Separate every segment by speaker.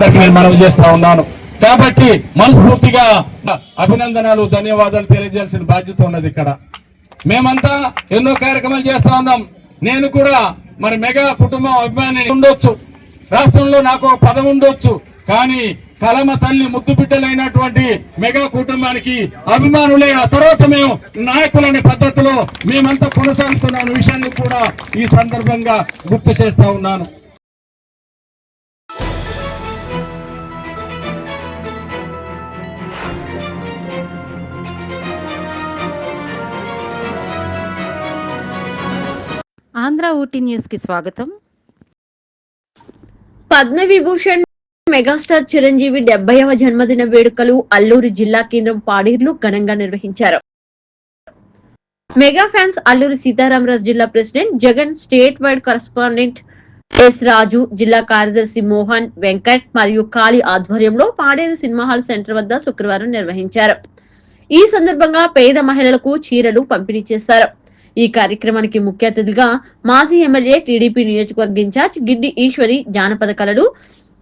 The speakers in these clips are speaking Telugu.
Speaker 1: నేను మనవి చేస్తా ఉన్నాను. కాబట్టి మనస్ఫూర్తిగా అభినందనలు ధన్యవాదాలు తెలియజేయాల్సిన బాధ్యత ఉన్నది ఇక్కడ. మేమంతా ఎన్నో కార్యక్రమాలు చేస్తా ఉన్నాం. నేను కూడా మరి మెగా కుటుంబం అభిమాని ఉండొచ్చు. రాష్ట్రంలో నాకు ఒక పదం ఉండొచ్చు. కానీ కలమ తల్లి ముద్దు బిడ్డలైనటువంటి మెగా కుటుంబానికి అభిమానులే ఆ తర్వాత మేము నాయకులనే పద్ధతిలో మేమంతా కొనసాగుతున్న విషయాన్ని కూడా ఈ సందర్భంగా గుర్తు చేస్తా ఉన్నాను.
Speaker 2: ఆంధ్ర ఊటీ న్యూస్కి స్వాగతం.
Speaker 3: పద్మవిభూషణ్ మెగాస్టార్ చిరంజీవి డెబ్బైవ జన్మదిన వేడుకలు అల్లూరు జిల్లా కేంద్రం పాడేరులో ఘనంగా నిర్వహించారు. మెగా ఫ్యాన్స్ అల్లూరు సీతారామరాజు జిల్లా president Jagan state wide correspondent S Raju జిల్లా కార్యదర్శి మోహన్ వెంకట్ మరియు కాళీ ఆధ్వర్యంలో పాడేరు సినిమా హాల్ సెంటర్ వద్ద శుక్రవారం నిర్వహించారు. ఈ సందర్భంగా పేద మహిళలకు చీరలు పంపిణీ చేశారు. ఈ కార్యక్రమానికి ముఖ్య అతిథిగా మాజీ ఎమ్మెల్యే టీడీపీ నియోజకవర్గ ఇన్ఛార్జ్ గిడ్డి ఈశ్వరి జానపద కళలు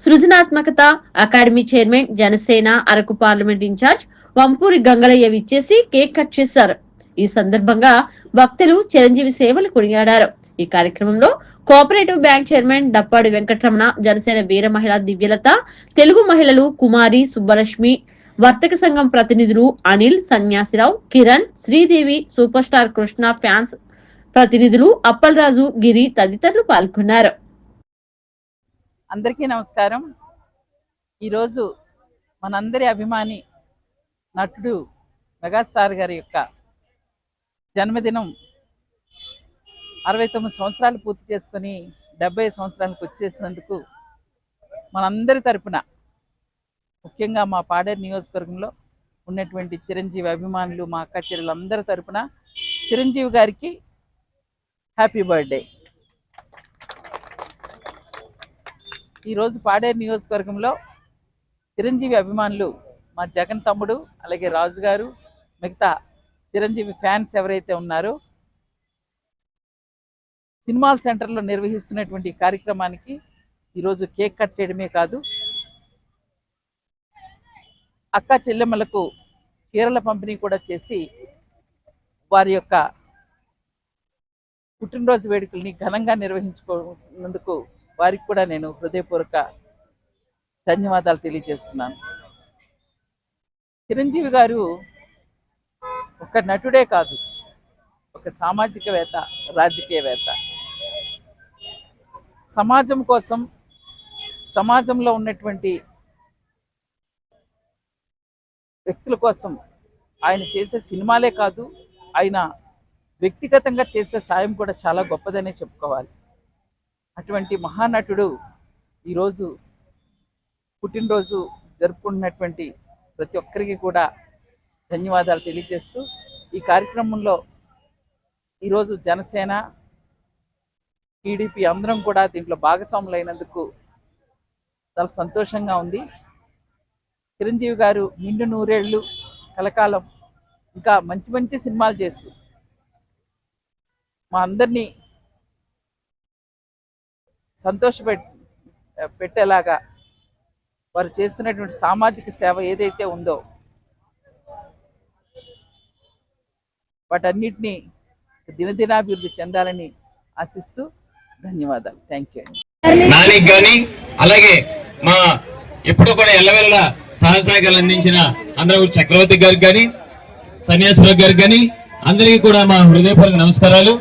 Speaker 3: సృజనాత్మకత academy chairman Janasena Araku parliament incharge Vampuri Gangalayya విచ్చేసి కేక్ కట్ చేశారు. ఈ సందర్భంగా భక్తులు చిరంజీవి సేవలు కొనియాడారు. ఈ కార్యక్రమంలో cooperative bank chairman Dappadi Venkataramana Janasena వీర మహిళా దివ్యలత తెలుగు మహిళలు కుమారి సుబ్బలక్ష్మి వర్తక సంఘం ప్రతినిధులు Anil Sanyasirao Kiran Sridevi super star Krishna fans ప్రతినిధులు అప్పలరాజు గిరి తదితరులు పాల్గొన్నారు.
Speaker 4: అందరికీ నమస్కారం. ఈరోజు మనందరి అభిమాని నటుడు మెగాస్టార్ గారి యొక్క జన్మదినం అరవై తొమ్మిది సంవత్సరాలు పూర్తి చేసుకొని డెబ్బై సంవత్సరాలకు వచ్చేసినందుకు మనందరి తరపున ముఖ్యంగా మా పాడేరు నియోజకవర్గంలో ఉన్నటువంటి చిరంజీవి అభిమానులు మా అక్క చెల్లెలందరి తరపున చిరంజీవి గారికి హ్యాపీ బర్త్డే. ఈరోజు పాడేరు నియోజకవర్గంలో చిరంజీవి అభిమానులు మా జగన్ తమ్ముడు అలాగే రాజు గారు మిగతా చిరంజీవి ఫ్యాన్స్ ఎవరైతే ఉన్నారో సినిమాల సెంటర్లో నిర్వహిస్తున్నటువంటి కార్యక్రమానికి ఈరోజు కేక్ కట్ చేయడమే కాదు అక్క చెల్లెమ్మలకు చీరల పంపిణీ కూడా చేసి వారి యొక్క పుట్టినరోజు వేడుకల్ని ఘనంగా నిర్వహించుకున్నందుకు వారికి కూడా నేను హృదయపూర్వక ధన్యవాదాలు తెలియజేస్తున్నాను. చిరంజీవి గారు ఒక నటుడే కాదు ఒక సామాజికవేత్త రాజకీయవేత్త. సమాజం కోసం సమాజంలో ఉన్నటువంటి వ్యక్తుల కోసం ఆయన చేసే సినిమాలే కాదు ఆయన వ్యక్తిగతంగా చేసే సాయం కూడా చాలా గొప్పదనే చెప్పుకోవాలి. అటువంటి మహానటుడు ఈరోజు పుట్టినరోజు జరుపుకుంటున్నటువంటి ప్రతి ఒక్కరికి కూడా ధన్యవాదాలు తెలియజేస్తూ ఈ కార్యక్రమంలో ఈరోజు జనసేన టీడీపీ అందరం కూడా దీంట్లో భాగస్వాములైనందుకు చాలా సంతోషంగా ఉంది. చిరంజీవి గారు నిండు నూరేళ్ళు కలకాలం. ఇంకా మంచి మంచి సినిమాలు చేస్తూ. మా అందరినీ సంతోషపెట్ పెట్టేలాగా వారు చేస్తున్నటువంటి సామాజిక సేవ ఏదైతే ఉందో వాటన్నిటినీ దినదినాభివృద్ధి చెందాలని ఆశిస్తూ ధన్యవాదాలు. థ్యాంక్ యూ అండి.
Speaker 5: అలాగే మా ఎప్పుడు కూడా ఎల్లవెల్లా సహాయ సహకారాలు అందించిన అందరూ చక్రవర్తి గారికి కానీ సన్యాసరావు గారికి కానీ అందరికీ కూడా మా హృదయపూర్వక నమస్కారాలు.